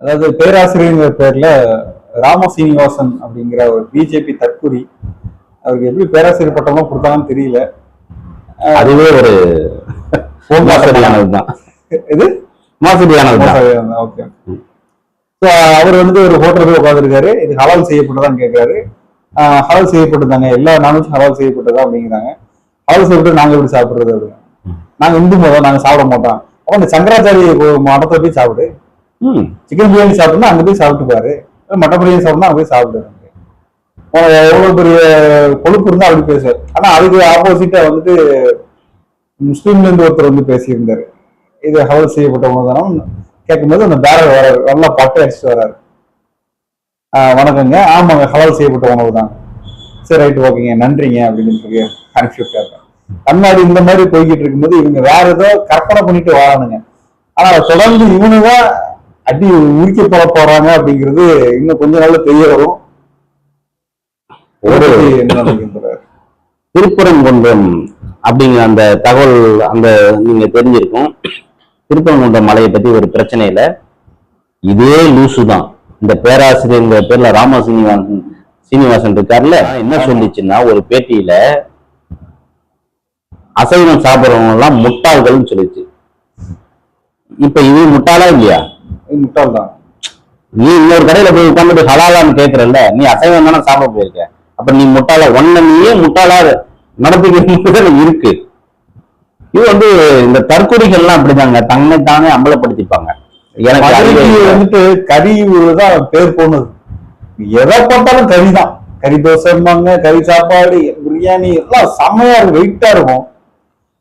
அதாவது பேராசிரியர் பேர்ல ராம சீனிவாசன் அப்படிங்கிற ஒரு பிஜேபி தற்குறி அவருக்கு எப்படி பேராசிரியர் பட்டம்லாம் கொடுத்தாங்கன்னு தெரியல. அதுவே ஒரு மோசடியானதுதான் இது மோசடியானதுதான் ஓகே ஸோ அவர் வந்து ஒரு ஹோட்டலுக்கு உட்காந்துருக்காரு இது ஹலால் செய்யப்பட்டதான்னு கேட்கிறாரு ஹலால் செய்யப்பட்டதாங்க எல்லா நானும் ஹலால் செய்யப்பட்டதா அப்படிங்கிறாங்க. ஹலால் செய்யப்பட்டு நாங்க எப்படி சாப்பிடுறது அப்படின்னு. நாங்க இந்து மதம் நாங்க சாப்பிட மாட்டோம். அப்ப இந்த சங்கராச்சாரிய மடத்தை போய் சாப்பிடு. ம். சிக்கன் பிரியாணி சாப்பிட்டா அங்க போய் சாப்பிட்டு பாரு மட்டன் பிரியாணி சாப்பிட்டா அங்க போய் சாப்பிடு எவ்வளோ எவ்வளவு பெரிய கொழுப்பு இருந்தா அப்படி பேசுவார். ஆனா அதுக்கு ஆப்போசிட்டா வந்துட்டு முஸ்லீம்ல இருந்து ஒருத்தர் வந்து பேசியிருந்தாரு. இது ஹவல் செய்யப்பட்டவங்க தானே. கேட்கும்போது அந்த பேரர் வராரு. நல்லா பட்டு அடிச்சுட்டு வராரு. ஆஹ் வணக்கங்க. ஆமாங்க ஹலால் செய்யப்பட்ட உணவு தான். சரி ரைட் ஓகேங்க. நன்றிங்க அப்படின்னு சொல்லி அனுப்பிச்சு விட்டாரு. கண்ணாடி இந்த மாதிரி போய்கிட்டு இருக்கும்போது இவங்க வேற ஏதோ கற்பனை பண்ணிட்டு வரானுங்க ஆனா தொடர்ந்து இவனுதான் அடி உரிக்க போட போறாங்க அப்படிங்கிறது இன்னும் கொஞ்ச நாள்ல தெரிய வரும். திருப்பரங்குன்றம் அப்படிங்கிற அந்த தகவல் அந்த நீங்க தெரிஞ்சிருக்கும். திருப்பரங்குன்றம் மலையை பத்தி ஒரு பிரச்சனையில இதே லூசு தான். இந்த பேராசிரியர் பேர்ல ராம சீனிவாசன் சீனிவாசன் இருக்கார்ல என்ன சொல்லிச்சுன்னா ஒரு பேட்டியில அசைவம் சாப்பிடுறவங்க எல்லாம் முட்டாள்கள்னு சொல்லிச்சு. இப்ப இது முட்டாளா இல்லையா? முட்டாள் தான் நீ இன்னொரு கடையில போய் உட்காந்துட்டு ஹலாலான்னு கேக்குறல்ல நீ அசைவம் தானே சாப்பிட போயிருக்க. அப்ப நீ முட்டாளா? ஒன்ன நீயே முட்டாளா நடத்திக்கிறது இருக்கு. இது வந்து இந்த தற்கொலைகள்லாம் அப்படிதாங்க. தன்னை தானே அம்பலப்படுத்திப்பாங்க. எனக்கு வந்துட்டு கறி தான் பேர் போனது. எதை பார்த்தாலும் கறி தான் கறி தோசைம்பாங்க கறி சாப்பாடு பிரியாணி எல்லாம் செம்மையா இருக்கும். வெயிட்டா இருக்கும்.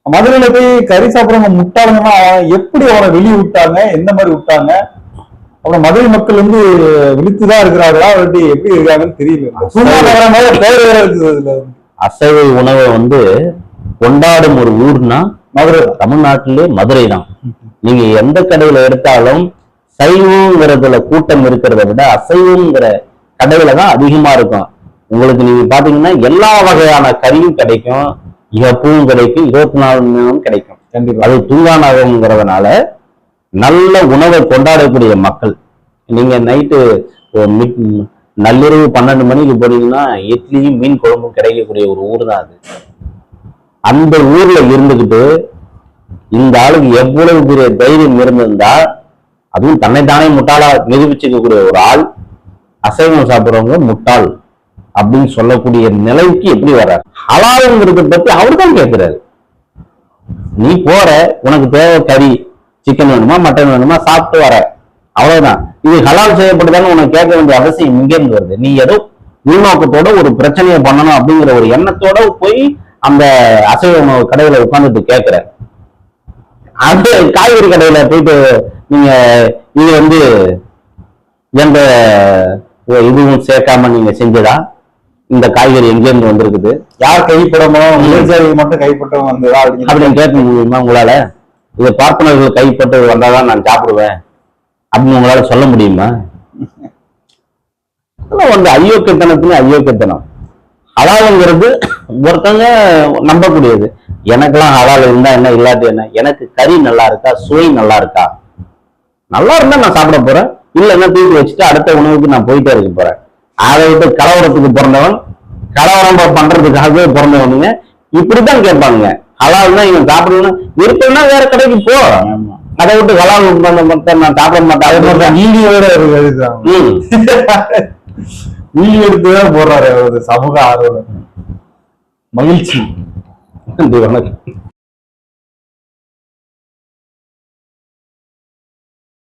மதுரையில போய் கறி சாப்பிடுறவங்க முட்டாளுங்கன்னா எப்படி அவனை வெளியே விட்டாங்க? எந்த மாதிரி விட்டாங்க? அப்புறம் மதுரை மக்கள் வந்து விழித்துதான் இருக்கிறார்களா? இல்லாட்டி எப்படி இருக்காங்கன்னு தெரியல. அசைவ உணவை வந்து கொண்டாடும் ஒரு ஊர்னா மதுரை. தமிழ்நாட்டிலே மதுரை தான். நீங்க எந்த கடையில எடுத்தாலும் சைவங்கிறதுல கூட்டம் இருக்கிறத விட அசைவங்கிற கடையில தான் அதிகமா இருக்கும். உங்களுக்கு நீங்க பாத்தீங்கன்னா எல்லா வகையான கறியும் கிடைக்கும். எப்பவும் கிடைக்கும் இருபத்தி நாலு மணி கிடைக்கும். கண்டிப்பா. அது தூங்கானகங்கிறதுனால நல்ல உணவை கொண்டாடக்கூடிய மக்கள். நீங்க நைட்டு நள்ளிரவு பன்னெண்டு மணிக்கு போனீங்கன்னா இட்லியும் மீன் குழம்பும் கிடைக்கக்கூடிய ஒரு ஊர் தான் அது. அந்த ஊர்ல இருந்துகிட்டு இந்த ஆளுக்கு எவ்வளவு பெரிய தைரியம் இருந்திருந்தா அதுவும் தன்னைத்தானே முட்டாளா நிரூபிச்சுக்கக்கூடிய ஒரு ஆள் அசைவம் சாப்பிடுறவங்க முட்டாள் அப்படின்னு சொல்லக்கூடிய நிலைக்கு எப்படி வர்றார்? ஹலாலுங்கிறத பத்தி அவர் தான் கேட்கிறாரு. நீ போற உனக்கு தேவை கறி சிக்கன் வேணுமா மட்டன் வேணுமா சாப்பிட்டு வர. அவ்வளவுதான். இது ஹலால் செய்யப்பட்டதான்னு உனக்கு கேட்க வேண்டிய அவசியம் இங்க இருந்து வருது. நீ ஏதோ உள்நோக்கத்தோட ஒரு பிரச்சனையை பண்ணணும் அப்படிங்கிற ஒரு எண்ணத்தோட போய் அந்த அசைவ உணவு கடையில உட்கார்ந்துட்டு கேட்கிற அந்த காய்கறி கடையில போயிட்டு நீங்க இது வந்து எந்த இதுவும் சேர்க்காம நீங்க செஞ்சதா? இந்த காய்கறி எங்க இருந்து வந்திருக்குது? யார் கைப்படமோ? மட்டும் வந்ததா அப்படின்னு அப்படின்னு கேட்க முடியுமா உங்களால? இதை பார்ப்பனர்கள் கைப்பட்டு வந்தாதான் நான் சாப்பிடுவேன் அப்படின்னு உங்களால சொல்ல முடியுமா? வந்து அயோக்கியத்தனத்துல அயோக்கியத்தனம். ஹலாலுங்கிறது ஒருத்தங்க நம்பக்கூடியது. எனக்கெல்லாம் ஹலால் இருந்தா என்ன இல்லாட்டி என்ன? எனக்கு கறி நல்லா இருக்கா? சுவை நல்லா இருக்கா? நல்லா இருந்தா நான் சாப்பிட போறேன். இல்லைன்னா தூக்கி வச்சுட்டு அடுத்த உணவுக்கு நான் போயிட்டே இருக்க போறேன். அதை விட்டு கலவரத்துக்கு பிறந்தவன் கலவரம் பண்றதுக்காகவே பிறந்தவனுங்க. இப்படித்தான் கேட்பாங்க ஹலால்னா இவன் சாப்பிடணும் விருப்பம்னா வேற கடைக்கு போ. அதை விட்டு ஹலால் பண்ண மாட்டேன் நான் சாப்பிட மாட்டேன். வீடியோட. வீடியோ எடுத்து தான் போடுறாரு சமூக ஆர்வலர். மகிழ்ச்சி. நன்றி வணக்கம்.